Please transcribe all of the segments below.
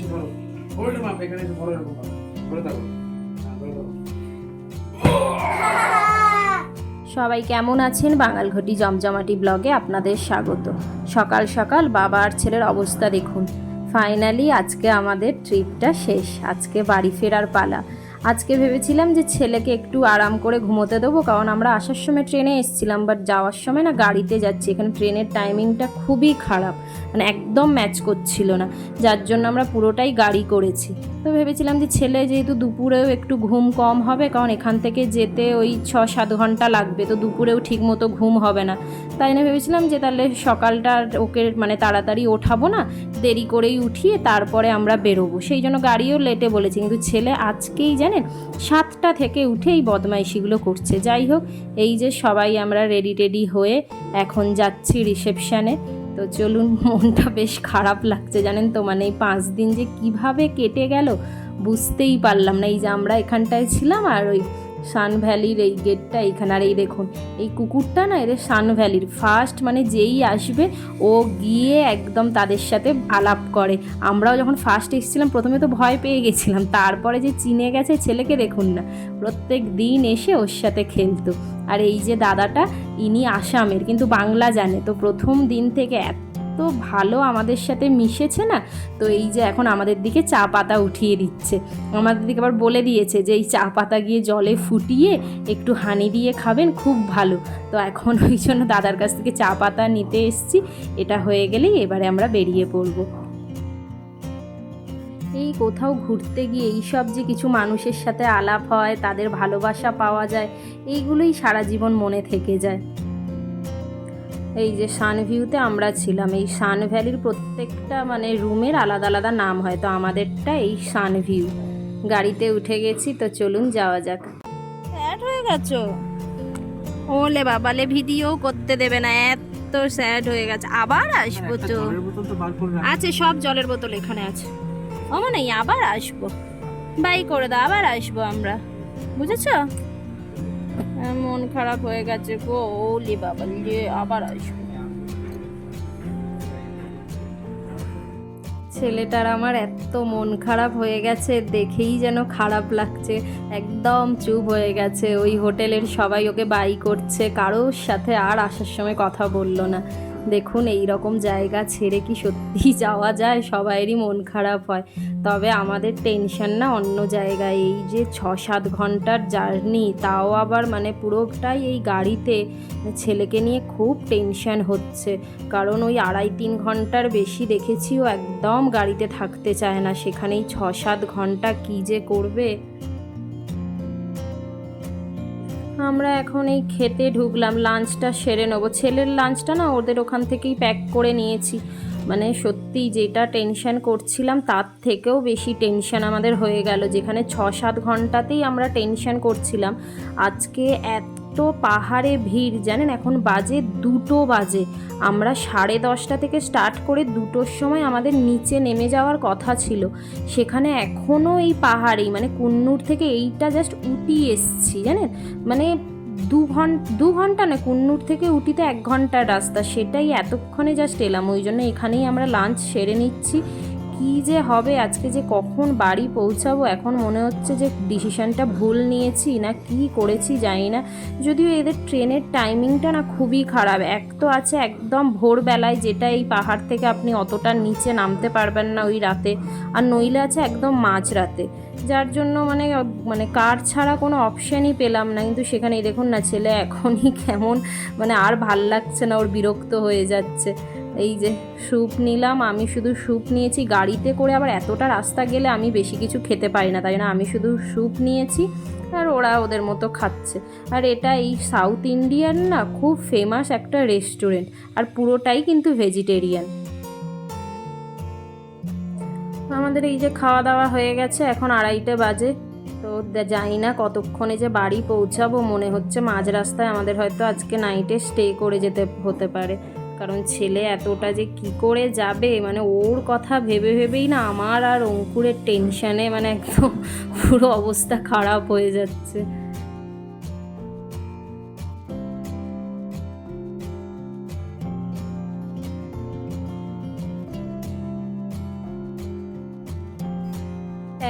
এসে মাপ এখানে এসে এরকম হ্যাঁ, সবাই কেমন আছেন? বাঙালঘটি জমজমাটি ব্লগে আপনাদের স্বাগত। সকাল সকাল বাবা আর ছেলের অবস্থা দেখুন। ফাইনালি আজকে আমাদের ট্রিপটা শেষ। আজকে বাড়ি ফেরার পালা। আজকে ভেবেছিলাম যে ছেলেকে একটু আরাম করে ঘুমোতে দেবো, কারণ আমরা আসার সময় ট্রেনে এসেছিলাম বাট যাওয়ার সময় না গাড়িতে যাচ্ছি। এখানে ট্রেনের টাইমিংটা খুবই খারাপ মানে একদম ম্যাচ করছিল না, যার জন্য আমরা পুরোটাই গাড়ি করেছি। তো ভেবেছিলাম যে ছেলে যেহেতু দুপুরেও একটু ঘুম কম হবে, কারণ এখান থেকে যেতে ওই ছ সাত ঘণ্টা লাগবে, তো দুপুরেও ঠিক মতো ঘুম হবে না। তাই না ভেবেছিলাম যে তাহলে সকালটা ওকে মানে তাড়াতাড়ি ওঠাবো না, দেরি করেই উঠিয়ে তারপরে আমরা বেরোবো। সেই জন্য গাড়িও লেটে বলেছি, কিন্তু ছেলে আজকেই জানেন? সাতটা থেকে উঠেই বদমাইশিগুলো করছে। যাই হোক, এই যে সবাই আমরা রেডি টেডি হয়ে এখন যাচ্ছি রিসেপশানে তো চলুন, মনটা বেশ খারাপ লাগছে জানেন তো? মানে এই পাঁচ দিন যে কীভাবে কেটে গেল বুঝতেই পারলাম না। এই যে আমরা এখানটায় ছিলাম আর ওই সান ভ্যালির এই গেটটা এইখানে আর এই দেখুন, এই কুকুরটা না, এদের সান ভ্যালির ফার্স্ট মানে যেই আসবে, ও গিয়ে একদম তাদের সাথে আলাপ করে। আমরাও যখন ফার্স্ট এসেছিলাম, প্রথমে তো ভয় পেয়ে গেছিলাম। তারপরে যে চিনে গেছে ছেলেকে দেখুন না, প্রত্যেক দিন এসে ওর সাথে খেলতো। আর এই যে দাদাটা, ইনি আসামের, কিন্তু বাংলা জানে। তো প্রথম দিন থেকে এত ভালো আমাদের সাথে মিশেছে না? তো এই যে এখন আমাদের দিকে চা পাতা উঠিয়ে দিচ্ছে। আমাদের দিকে আবার বলে দিয়েছে যে, এই চা পাতা গিয়ে জলে ফুটিয়ে একটু হানি দিয়ে খাবেন, খুব ভালো। তো এখন ওই জন্য দাদার কাছ থেকে চা পাতা নিতে এসছি। এটা হয়ে গেলেই এবারে আমরা বেরিয়ে পড়ব। এই কোথাও ঘুরতে গিয়ে এইসব যে কিছু মানুষের সাথে আলাপ হয়, তাদের ভালোবাসা পাওয়া যায়, এইগুলোই সারা জীবন মনে থেকে যায়। এই যে সানভিউতে আমরা ছিলাম এই সান ভ্যালির প্রত্যেকটা মানে রুমের আলাদা আলাদা নাম হয়। তো আমাদেরটা এই সানভিউ গাড়িতে উঠে গেছি তো চলুন যাওয়া যাক। স্যাড হয়ে গেছো? ওলে বাবালে ভিডিও করতে দেবে না এত স্যাড হয়ে গেছে। আবার আসব একটা তো। আছে সব জলের বোতল এখানে আছে। ও মানে আবার আসব। বাই করে দাও আবার আসব আমরা। বুঝেছ? মন খারাপ হয়ে গেছে গো, ওলি বাবা লি আবার আসব। ছেলেটার আমার এত মন খারাপ হয়ে গেছে, দেখেই যেন খারাপ লাগছে, একদম চুপ হয়ে গেছে। ওই হোটেলের সবাই ওকে বাই করছে, কারোর সাথে আর আসার সময় কথা বলল না। দেখুন এই রকম জায়গা ছেড়ে কি সত্যি যাওয়া যায়? সবাইয়েরই মন খারাপ হয়। তবে আমাদের টেনশন না অন্য জায়গায়। এই যে ছ সাত ঘণ্টার জার্নি তাও আবার মানে পুরোটাই এই গাড়িতে ছেলেকে নিয়ে খুব টেনশন হচ্ছে। কারণ ওই আড়াই তিন ঘণ্টার বেশি দেখেছি ও একদম গাড়িতে থাকতে চায় না। সেখানেই ছ সাত ঘণ্টা কী যে করবে? আমরা এখন এই খেতে ঢুকলাম লাঞ্চটা সেরে নেব। ছেলের লাঞ্চটা না ওদের ওখান থেকেই প্যাক করে নিয়েছি। মানে সত্যি যেটা টেনশন করছিলাম তার থেকেও বেশি টেনশন আমাদের হয়ে গেল। যেখানে ছ সাত ঘন্টাতেই আমরা টেনশন করছিলাম। আজকে এত পাহাড়ে ভিড়, জানেন? এখন বাজে দুটো বাজে। আমরা সাড়ে দশটা থেকে স্টার্ট করে দুটোর সময় আমাদের নিচে নেমে যাওয়ার কথা ছিল। সেখানে এখনও এই পাহাড়েই মানে কুন্নুর থেকে এইটা জাস্ট উটি এসছি, জানেন? মানে দু ঘণ্টা দু ঘণ্টা না কুন্নুর থেকে উটিতে এক ঘণ্টার রাস্তা। সেটাই এতক্ষণে জাস্ট এলাম। ওই জন্য এখানেই আমরা লাঞ্চ সেরে নিচ্ছি। কি যে হবে, আজকে যে কখন বাড়ি পৌঁছাবো, এখন মনে হচ্ছে যে ডিসিশনটা ভুল নিয়েছি না, কি করেছি জানি না। যদিও এদের ট্রেনের টাইমিংটা না খুবই খারাপ। এক তো আছে একদম ভোরবেলায় যেটা এই পাহাড় থেকে আপনি অতটা নিচে নামতে পারবেন না ওই রাতে, আর নইলে আছে একদম মাঝরাতে। যার জন্য মানে মানে কার ছাড়া কোনো অপশানই পেলাম না। কিন্তু সেখানে দেখুন না, ছেলে এখনই কেমন মানে আর ভালো লাগছে না, ওর বিরক্ত হয়ে যাচ্ছে। এই যে স্যুপ নিলাম, আমি শুধু স্যুপ নিয়েছি। গাড়িতে করে আবার এতটা রাস্তা গেলে আমি বেশি কিছু খেতে পারি না, তাই না আমি শুধু স্যুপ নিয়েছি আর ওরা ওদের মতো খাচ্ছে। আর এটা এই সাউথ ইন্ডিয়ান না, খুব ফেমাস একটা রেস্টুরেন্ট আর পুরোটাই কিন্তু ভেজিটেরিয়ান আমাদের এই যে খাওয়া দাওয়া হয়ে গেছে, এখন আড়াইটে বাজে। তো জানি না কতক্ষণে যে বাড়ি পৌঁছাবো, মনে হচ্ছে মাঝ রাস্তায় আমাদের হয়তো আজকে নাইটে স্টে করে যেতে হতে পারে। কারণ ছেলে এতটা যে কি করে যাবে? মানে ওর কথা ভেবে ভেবেই না আমার আর অঙ্কুরের টেনশানে মানে একদম পুরো অবস্থা খারাপ হয়ে যাচ্ছে।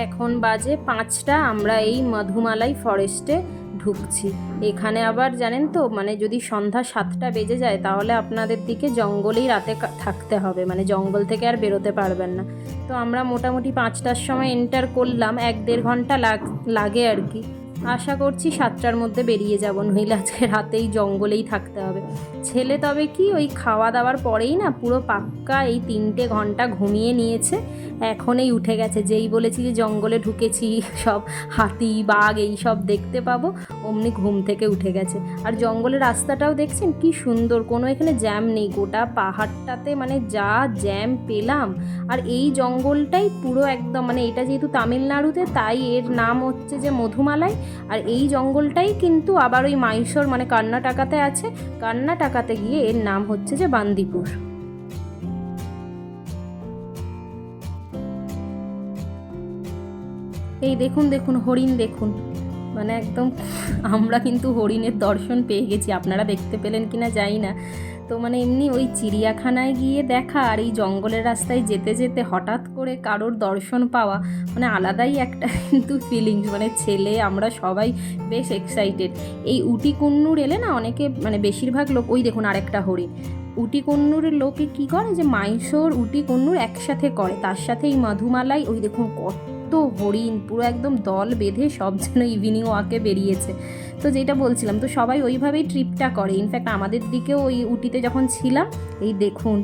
এখন বাজে পাঁচটা, আমরা এই মধুমালাই ফরেস্টে ঢুকছি। এখানে আবার জানেন তো মানে যদি সন্ধ্যা সাতটা বেজে যায়, তাহলে আপনাদের দিকে জঙ্গলেই রাতে থাকতে হবে। মানে জঙ্গল থেকে আর বেরোতে পারবেন না। তো আমরা মোটামুটি পাঁচটার সময় এন্টার করলাম। এক দেড় ঘণ্টা লাগ লাগে আর কি। আশা করছি সাতটার মধ্যে বেরিয়ে যাব, নইলে আজকে রাতেই জঙ্গলেই থাকতে হবে। ছেলে তবে কি, ওই খাওয়া দাওয়ার পরেই না পুরো পাক্কা এই তিনটে ঘণ্টা ঘুমিয়ে নিয়েছে। এখনই উঠে গেছে, যেই বলেছি যে জঙ্গলে ঢুকেছি, সব হাতি, বাঘ এই সব দেখতে পাবো, অমনি ঘুম থেকে উঠে গেছে। আর জঙ্গলের রাস্তাটাও দেখছেন কি সুন্দর, কোনো এখানে জ্যাম নেই, গোটা পাহাড়টাতে মানে যা জ্যাম পেলাম। আর এই জঙ্গলটাই পুরো একদম মানে এটা যেহেতু তামিলনাড়ুতে, তাই এর নাম হচ্ছে যে মধুমালাই। আর এই জঙ্গলটাই কিন্তু আবার ওই মাইসোর মানে কর্ণাটকাতে আছে। কর্ণাটকাতে গিয়ে এর নাম হচ্ছে যে বান্দিপুর। এই দেখুন দেখুন, হরিণ দেখুন। মানে একদম আমরা কিন্তু হরিণের দর্শন পেয়ে গেছি। আপনারা দেখতে পেলেন কিনা জানি না। তো মানে এমনি ওই চিড়িয়াখানায় গিয়ে দেখা আর এই জঙ্গলের রাস্তায় যেতে যেতে হঠাৎ করে কারোর দর্শন পাওয়া মানে আলাদাই একটা কিন্তু ফিলিংস মানে ছেলে, আমরা সবাই বেশ এক্সাইটেড এই উটি কুন্নুর এলে না অনেকে মানে বেশিরভাগ লোক, ওই দেখুন আরেকটা হরিণ উটি কন্নুরের লোকে কি করে যে মাইসোর উটি কন্নুর একসাথে করে, তার সাথে এই মধুমালাই, ওই দেখুন কত হরিণ, পুরো একদম দল বেঁধে সব যেন ইভিনিং ওয়াকে বেরিয়েছে। তো যেটা বলছিলাম, তো সবাই ওইভাবেই ট্রিপটা করে। ইনফ্যাক্ট আমাদের দিকেও ওই উটিতে যখন ছিলাম, এই দেখুন,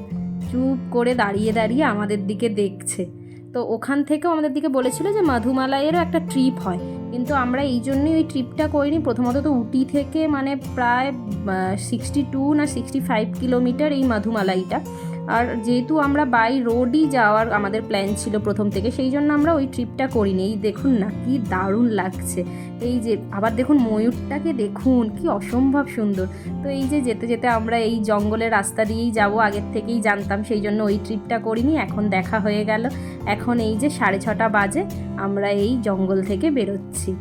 চুপ করে দাঁড়িয়ে দাঁড়িয়ে আমাদের দিকে দেখছে। তো ওখান থেকেও আমাদের দিকে বলেছিল যে মধুমালাইয়েরও একটা ট্রিপ হয়। কিন্তু আমরা এই জন্যই ওই ট্রিপটা করিনি। প্রথমত তো উটি থেকে মানে প্রায় সিক্সটি টু না সিক্সটি ফাইভ কিলোমিটার এই মধুমালাইটা। আর যেহেতু আমরা বাই রোডই যাওয়ার আমাদের প্ল্যান ছিল প্রথম থেকে, সেই জন্য আমরা ওই ট্রিপটা করিনি। এই দেখুন না, কি দারুণ লাগছে। এই যে, আবার দেখুন ময়ূরটাকে দেখুন, কি অসম্ভব সুন্দর। তো এই যে, যেতে যেতে আমরা এই জঙ্গলের রাস্তা দিয়েই যাব, আগের থেকেই জানতাম, সেই জন্য ওই ট্রিপটা করিনি, এখন দেখা হয়ে গেল। এখন এই যে সাড়ে ছটা বাজে, আমরা এই জঙ্গল থেকে বেরোচ্ছি।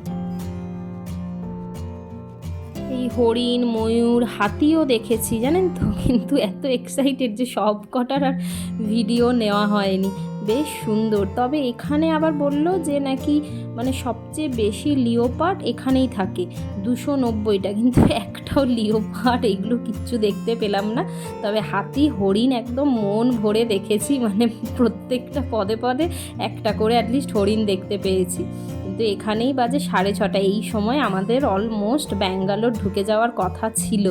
এই হরিণ, ময়ূর, হাতিও দেখেছি, জানেন তো? কিন্তু এত এক্সাইটেড যে সব কটার আর ভিডিও নেওয়া হয়নি। বেশ সুন্দর। তবে এখানে আবার বলল যে নাকি মানে সবচেয়ে বেশি লিওপার্ট এখানেই থাকে, দুশো নব্বইটা। কিন্তু একটাও লিওপার্ট এগুলো কিচ্ছু দেখতে পেলাম না। তবে হাতি, হরিণ একদম মন ভরে দেখেছি। মানে প্রত্যেকটা পদে পদে একটা করে অ্যাটলিস্ট হরিণ দেখতে পেয়েছি। কিন্তু এখানেই বাজে সাড়ে ছটা। এই সময় আমাদের অলমোস্ট ব্যাঙ্গালোর ঢুকে যাওয়ার কথা ছিল,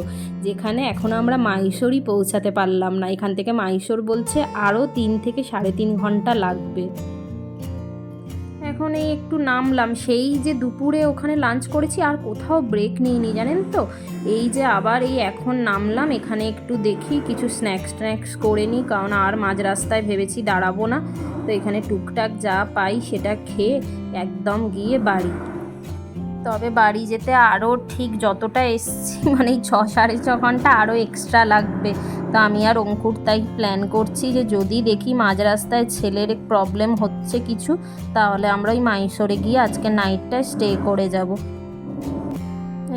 যেখানে এখন আমরা মাইশোরই পৌঁছাতে পারলাম না। এখান থেকে মাইশোর বলছে আরও তিন থেকে সাড়ে তিন ঘণ্টা লাগবে। এখন এই একটু নামলাম। সেই যে দুপুরে ওখানে লাঞ্চ করেছি, আর কোথাও ব্রেক নিইনি, জানেন তো? এই যে আবার এই এখন নামলাম, এখানে একটু দেখি, কিছু স্ন্যাক্স ট্ন্যাক্স করে নিই, কারণ আর মাঝ রাস্তায় ভেবেছি দাঁড়াবো না। তো এখানে টুকটাক যা পাই সেটা খেয়ে একদম গিয়ে বাড়ি। তবে বাড়ি যেতে আরও ঠিক যতটা এসছি মানে ছ সাড়ে ছ ঘণ্টা আরও এক্সট্রা লাগবে। তো আমি আর অঙ্কুর তাই প্ল্যান করছি যে যদি দেখি মাঝ রাস্তায় ছেলের প্রবলেম হচ্ছে কিছু, তাহলে আমরা ওই মাইশোরে গিয়ে আজকে নাইটটা স্টে করে যাব।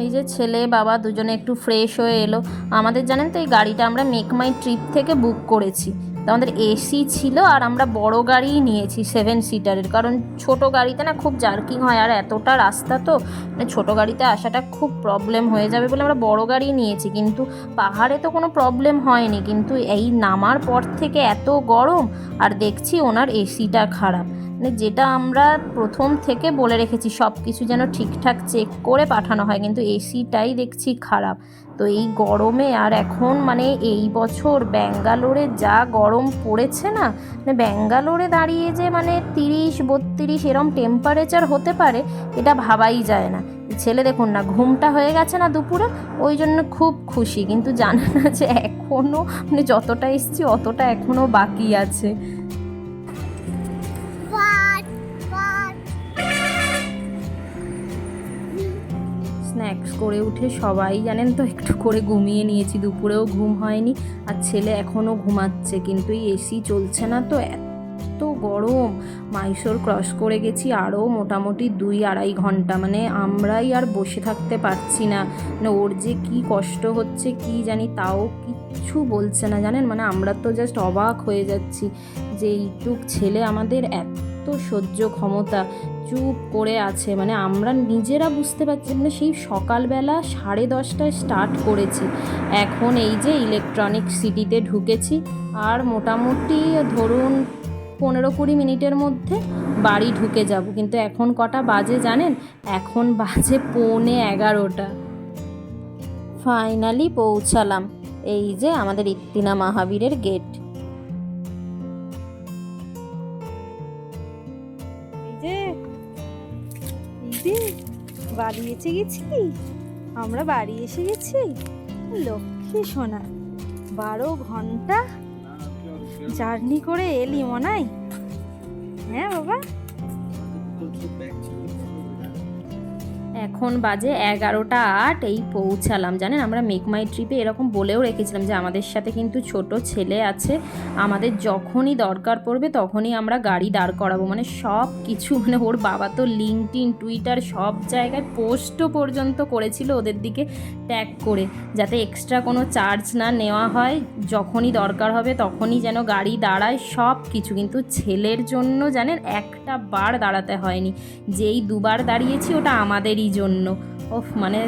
এই যে ছেলে বাবা দুজনে একটু ফ্রেশ হয়ে এলো। আমাদের জানেন তো এই গাড়িটা আমরা মেক মাই ট্রিপ থেকে বুক করেছি। তো আমাদের এসি ছিল আর আমরা বড় গাড়িই নিয়েছি সেভেন সিটারের কারণ ছোট গাড়িতে না খুব জার্কিং হয় আর এতটা রাস্তা তো মানে ছোটো গাড়িতে আসাটা খুব প্রবলেম হয়ে যাবে বলে আমরা বড় গাড়ি নিয়েছি। কিন্তু পাহাড়ে তো কোনো প্রবলেম হয়নি। কিন্তু এই নামার পর থেকে এত গরম, আর দেখছি ওনার এসিটা খারাপ। মানে যেটা আমরা প্রথম থেকে বলে রেখেছি, সব কিছু যেন ঠিকঠাক চেক করে পাঠানো হয়। কিন্তু এসিটাই দেখছি খারাপ। তো এই গরমে আর এখন মানে এই বছর ব্যাঙ্গালোরে যা গরম পড়েছে না মানে ব্যাঙ্গালোরে দাঁড়িয়ে যে মানে তিরিশ, বত্রিশ এরম টেম্পারেচার হতে পারে, এটা ভাবাই যায় না। ছেলে দেখুন না, ঘুমটা হয়ে গেছে না দুপুরে, ওই জন্য খুব খুশি। কিন্তু জানে না যে এখনও মানে যতটা এসছি অতটা এখনও বাকি আছে। স্ন্যাক্স করে উঠে সবাই, জানেন তো, একটু করে ঘুমিয়ে নিয়েছি, দুপুরেও ঘুম হয়নি আর ছেলে এখনও ঘুমাচ্ছে, কিন্তু এই এসি চলছে না তো, এত গরম। মাইসোর ক্রস করে গেছি আরও মোটামুটি দুই আড়াই ঘণ্টা মানে আমরাই আর বসে থাকতে পারছি না। মানে ওর যে কি কষ্ট হচ্ছে, কি জানি তাও কিচ্ছু বলছে না, জানেন? মানে আমরা তো জাস্ট অবাক হয়ে যাচ্ছি যে এইটুক ছেলে আমাদের এত সহ্য ক্ষমতা চুপ করে আছে। মানে আমরা নিজেরা বুঝতে পারছি মানে সেই সকালবেলা সাড়ে দশটায় স্টার্ট করেছি। এখন এই যে ইলেকট্রনিক সিটিতে ঢুকেছি আর মোটামুটি ধরুন পনেরো কুড়ি মিনিটের মধ্যে বাড়ি ঢুকে যাব। কিন্তু এখন কটা বাজে জানেন? এখন বাজে পৌনে এগারোটা। ফাইনালি পৌঁছালাম। এই যে আমাদের ইত্তিনা মাহাবীরের গেট যে, বাড়ি এসে গেছি আমরা বাড়ি এসে গেছি? লক্ষ্মী সোনা, বারো ঘণ্টা জার্নি করে এলি মনাই। হ্যাঁ বাবা? এখন বাজে এগারোটা আট, এই পৌঁছালাম। জানেন, আমরা মেক মাই ট্রিপে এরকম বলেও রেখেছিলাম যে আমাদের সাথে কিন্তু ছোট ছেলে আছে। আমাদের যখনই দরকার পড়বে তখনই আমরা গাড়ি দাঁড় করাবো। মানে সব কিছু মানে ওর বাবা তো লিঙ্কটিন টুইটার সব জায়গায় পোস্টও পর্যন্ত করেছিল ওদের দিকে ট্যাগ করে, যাতে এক্সট্রা কোনো চার্জ না নেওয়া হয়। যখনই দরকার হবে তখনই যেন গাড়ি দাঁড়ায়। সব কিছু কিন্তু ছেলের জন্য, জানেন, একটা বার দাঁড়াতে হয়নি। যেই দুবার দাঁড়িয়েছি ওটা আমাদেরই জন্য ও মানে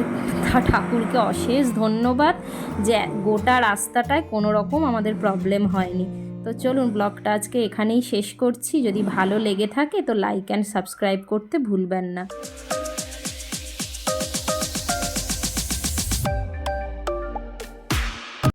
ঠাকুরকে অশেষ ধন্যবাদ যে গোটা রাস্তাটায় কোনো রকম আমাদের প্রবলেম হয়নি। তো চলুন, ব্লগটা আজকে এখানেই শেষ করছি। যদি ভালো লেগে থাকে তো লাইক অ্যান্ড সাবস্ক্রাইব করতে ভুলবেন না।